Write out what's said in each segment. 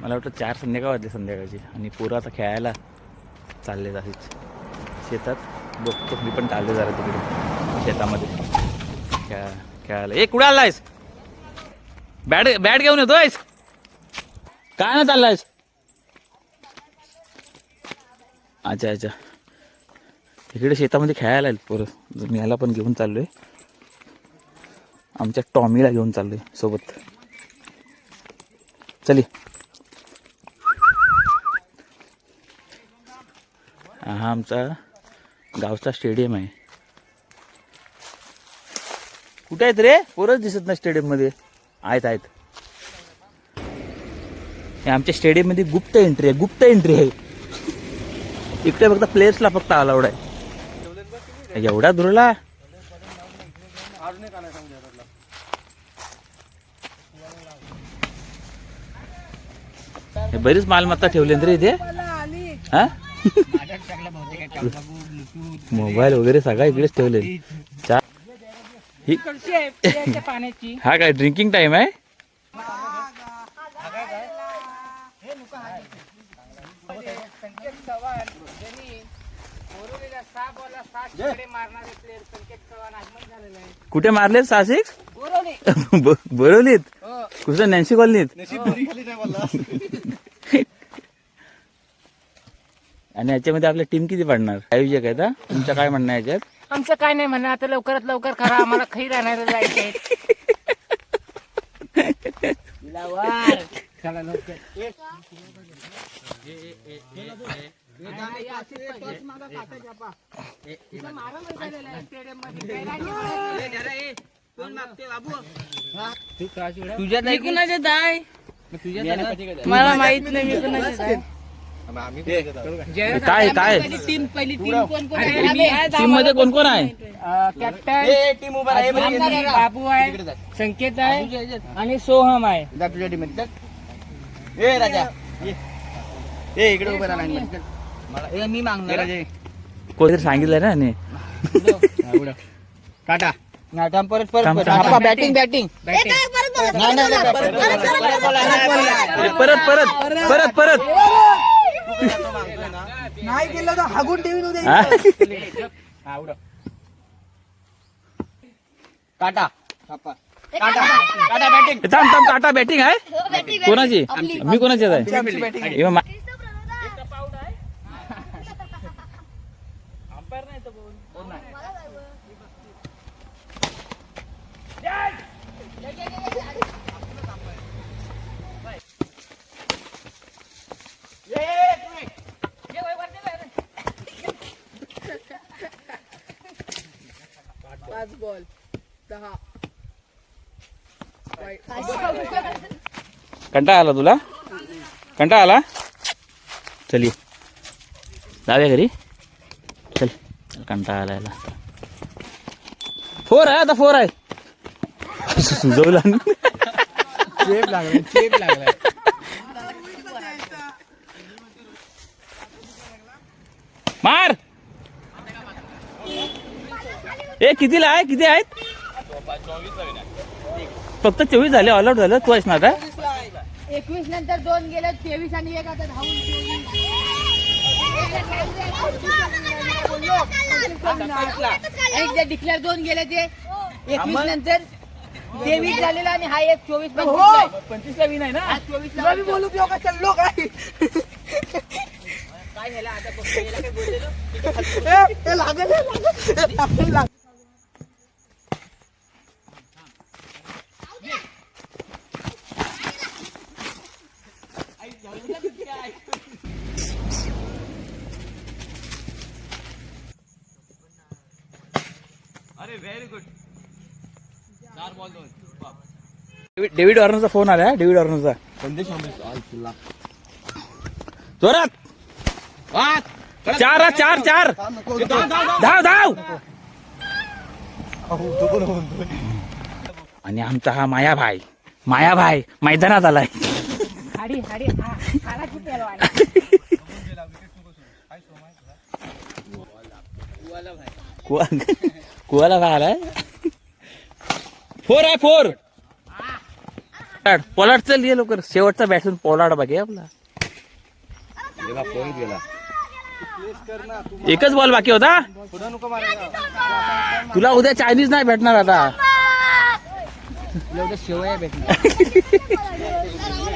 मला वाटतं चार संध्याकाळ वाजले संध्याकाळची. आणि पोरं आता खेळायला चालले असेच शेतात बघतो मी पण चालले जरा तिकडे शेतामध्ये. खेळा खेळायला. ए कुठे आहेस बॅट बॅट घेऊन येतो आहेस काय ना आहेस अच्छा अच्छा. इकडे शेतामध्ये खेळायला आहेत पोरं. मी याला पण घेऊन चाललो आहे आमच्या टॉमीला घेऊन चाललो आहे सोबत. चली. हा आमचा गावचा स्टेडियम आहे. कुठे आहेत रे? पोरच दिसत नाही स्टेडियममध्ये आहेत आहेत. हे आमच्या स्टेडियममध्ये गुप्त एंट्री आहे गुप्त एंट्री आहे. इकडे फक्त प्लेयर्सला फक्त अलाउड आहे. एवढा दुरला? हे बरीच मालमत्ता ठेवली रे इथे. हा? मोबाईल वगैरे सगळा इकडेच ठेवले. चा ही पाण्याची हा काय ड्रिंकिंग टाइम आहे? संकेत चव्हाण ज्यांनी बोरवलेल्या सहा बॉलला. सात षटके मारणारे प्लेअर संकेत चव्हाण आगमन झालेलं आहे कुठे मारले सहा सिक्स बोरवले बरवलीत हो कुठं नॅन्सी कॉलनीत आणि याच्यामध्ये आपल्या टीम किती पडणार? आयोजक आहेत हा? तुमचं काय म्हणणं आहे याच्यात? आमचं काय नाही म्हणणं आता लवकरात लवकर करा आम्हाला खैर आणायला जायचंय चला लवकर तुझ्या कुणाच्यात आहे मला माहीत नाही मी काय काय टीम पहिली टीम कोण कोण आहे? टीममध्ये कोण कोण आहे? कॅप्टन टीम उभा बाबू आहे संकेत आहे आणि सोहम आहे. तुझ्या टीम ए राजा. ये. ए इकडे उभं राहा line मध्ये. मी ए, मागणार राजा, ये. कोणतरी सांगितलं ना याने. हा, उडव. टाटा. नाही थांब परत परत थांब, परत. थांब. आपा बॅटिंग बॅटिंग नाही, नाही, नाही, परत, परत, परत, परत. ए, परत परत परत परत. नाही केलं तर हागून ठेवीन उद्या. टाटा. टाटा. Tata batting. ए, थांब थांब टाटा बॅटिंग आहे? कोणाची? मी कोणाची आहे? मा- पाच बॉल. दहा. कंटाळा आला तुला? कंटाळा आला? चल ये. जाऊया घरी. चल. चल कंटाळा आला याला. फोर आहे आता फोर आहे. सुजवला. चेप लागला चेप लागला ए कितीला आहे? किती आहेत? फक्त चोवीस झाले ऑल आउट झालं. तू आहेस ना आता? एकवीस नंतर दोन गेले तेवीस आणि एक आता डिक्लेअर दोन गेले ते एकवीस नंतर तेवीस झालेला आणि हा एक चोवीस पंचवीसला विन आहे ना? चोवीस बोलू पिओ का चाललो काय ए, लागेल. डेव्हिड- डेव्हिड वॉर्नरचा फोन आला डेव्हिड वॉर्नरचा जोरात. चार हा, चार चार. धाव धाव आणि आमचा हा मायाभाई. मायाभाई मैदानात आलाय. हाडी हाडी हा हाडा किती आलो? कुवा कुवाला काय आलाय? फोर आहे फोर. पोलाड पोलाड चल ये लवकर. शेवटचा बॅट्समॅन पोलाड बाकी आहे आपला. एकच बॉल बाकी होता? तुला उद्या चायनीज नाही भेटणार आता. शेवया भेटणार.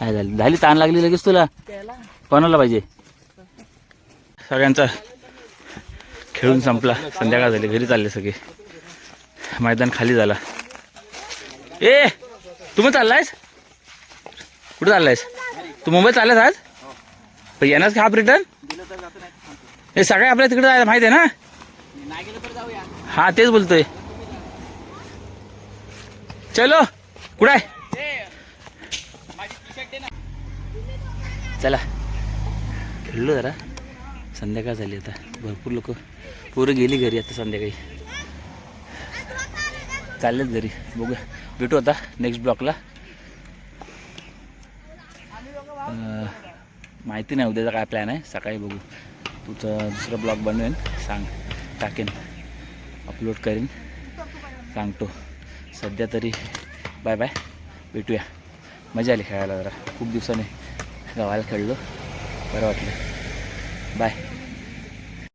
काय? झाली झाली ताण लागली लगेच तुला. कोणाला पाहिजे? सगळ्यांचा खेळून संपला. संध्याकाळ झाली घरी चालले सगळे. मैदान खाली झाला. ए तुम्ही चाललायस? कुठे चाललायस? तू मुंबईत चाललायस आज? पण येणार का हाफ रिटर्न हे सगळे आपल्या तिकडे जायला माहिती आहे ना? हा तेच बोलतोय. चलो कुठे आहे? चला. खेळलो जरा. संध्याकाळ झाली आता. भरपूर लोक पोरं गेली घरी आता संध्याकाळी. चाललेत घरी. बघू भेटू आता नेक्स्ट ब्लॉकला माहिती नाही उद्याचा काय प्लॅन आहे? सकाळी बघू. तुझं दुसरं ब्लॉग बनवेन. सांग टाकेन. अपलोड करीन. सांगतो. सध्या तरी बाय बाय भेटूया. मजा आली खेळायला जरा. खूप दिवसाने गावाला खेळलो. बरं वाटलं. बाय